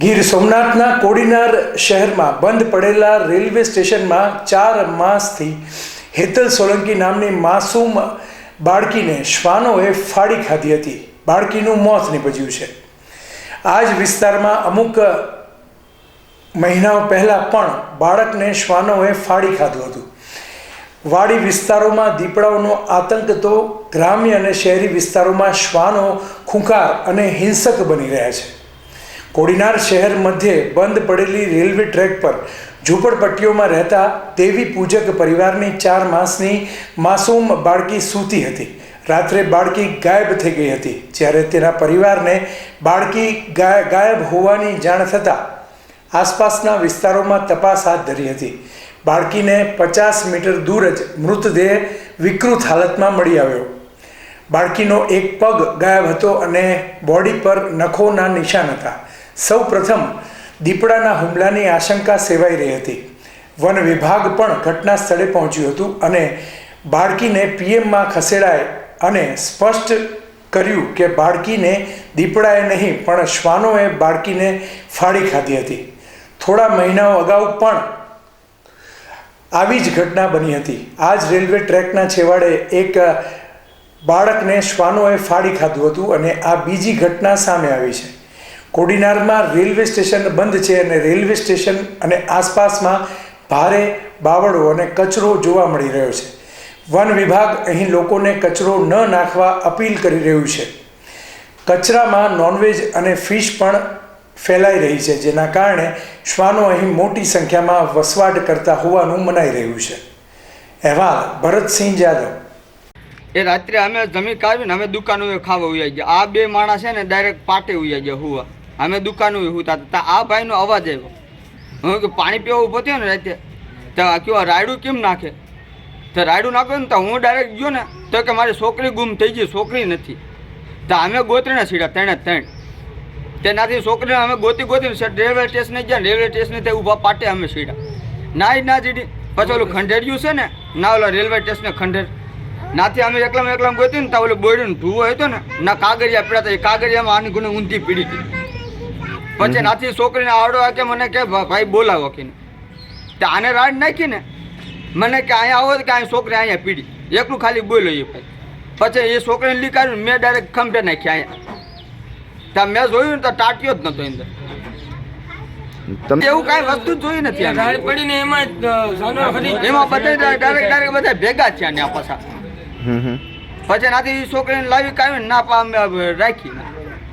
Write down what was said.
ગીર સોમનાથના કોડીનાર શહેરમાં બંધ પડેલા રેલવે સ્ટેશનમાં ચાર માસથી હેતલ સોલંકી નામની માસૂમ બાળકીને શ્વાનોએ ફાડી ખાધી હતી. બાળકીનું મોત નીપજ્યું છે. આ જ વિસ્તારમાં અમુક મહિનાઓ પહેલાં પણ બાળકને શ્વાનોએ ફાડી ખાધું હતું. વાડી વિસ્તારોમાં દીપડાઓનો આતંક તો ગ્રામ્ય અને શહેરી વિસ્તારોમાં શ્વાનો, ખૂંખાર અને હિંસક બની રહ્યા છે. કોડીનાર શહેર મધ્યે બંધ પડેલી રેલવે ટ્રેક પર ઝૂંપડપટ્ટીઓમાં રહેતા દેવી પૂજક પરિવારની ચાર માસની માસૂમ બાળકી સૂતી હતી. રાત્રે બાળકી ગાયબ થઈ ગઈ હતી, જ્યારે તેના પરિવારને બાળકી ગાયબ હોવાની જાણ થતાં આસપાસના વિસ્તારોમાં તપાસ હાથ ધરી હતી. બાળકીને પચાસ મીટર દૂર જ મૃતદેહ વિકૃત હાલતમાં મળી આવ્યો. બાળકીનો એક પગ ગાયબ હતો અને બોડી પર નખોના નિશાન હતા. સૌ પ્રથમ દીપડાના હુમલાની આશંકા સેવાઈ રહી હતી. વન વિભાગ પણ ઘટના સ્થળે પહોંચ્યું હતું અને બાળકીને પીએમમાં ખસેડાય અને સ્પષ્ટ કર્યું કે બાળકીને દીપડાએ નહીં, પણ શ્વાનોએ બાળકીને ફાડી ખાધી હતી. થોડા મહિનાઓ અગાઉ પણ આવી જ ઘટના બની હતી. આ જ રેલવે ટ્રેકના છેવાડે એક બાળકને શ્વાનોએ ફાડી ખાધું હતું અને આ બીજી ઘટના સામે આવી છે. કોડીનારમાં રેલવે સ્ટેશન બંધ છે અને રેલવે સ્ટેશન અને આસપાસમાં ભારે બાવળો અને કચરો જોવા મળી રહ્યો છે. વન વિભાગ અહીં લોકોને કચરો ન નાખવા અપીલ કરી રહ્યું છે. કચરામાં નોનવેજ અને ફિશ પણ ફેલાઈ રહી છે, જેના કારણે શ્વાનો અહીં મોટી સંખ્યામાં વસવાટ કરતા હોવાનું મનાઈ રહ્યું છે. અહેવાલ, ભરતસિંહ જાદવ. એ રાત્રે અમે જમી કાઢીને અમે દુકાનો ખાવા ઉયા ગયા. આ બે માણસ છે ને ડાયરેક્ટ પાટે ઉયા ગયા હુવા. અમે દુકાન હુતા હતા આ ભાઈનો અવાજ આવ્યો. હું કે પાણી પીવા ઊભો થયો ને રાતે. તો કયો રાયડું કેમ નાખે? તો રાયડું નાખો ને તો હું ડાયરેક્ટ ગયો ને, તો કે મારી છોકરી ગુમ થઈ ગઈ, છોકરી નથી. તો અમે ગોતરીને સીડા, ત્રણે ત્રણ. તેનાથી છોકરીને અમે ગોતી ગોતીને રેલવે સ્ટેશને ગયા રેલવે સ્ટેશને તે ઊભા પાટે અમે સીડા. ના જ ના જીડી. પછી ઓલું ખંડેરિયું છે ને, ના ઓલા રેલવે સ્ટેશને ખંડેર. નાથી અમે એકલામાં એકલામ ગોતી ને તો ઓલું બોયડું ધુવો હતો ને, ના કાગરિયા પીડા હતા એ કાગરિયામાં આની ગુને ઊંધી પીડી હતી. પછી નાથી છોકરીને આવડો આ કે મને કે ભાઈ બોલાવો કે તો આને રાડ નાખી ને મને કે અહીંયા આવો કે અહીં છોકરી અહીંયા પીડી. એકલું ખાલી બોલ્યો એ ભાઈ. પછી એ છોકરીને લીકાડ્યું મેં ડાયરેક્ટ ખંભે નાખી અહીંયા. ત્યાં મેં જોયું ને તો ટાટ્યો જ નતો અંદર તમે એવું કઈ વસ્તુ જ જોઈ નથી. રાડ પડીને એમાં એમાં બધા ડાયરેક્ટ ડાયરેક્ટ બધા ભેગા થયા ને આ પાછા પછી નાથી છોકરીને લાવી કાઢીને ના પામે રાખી.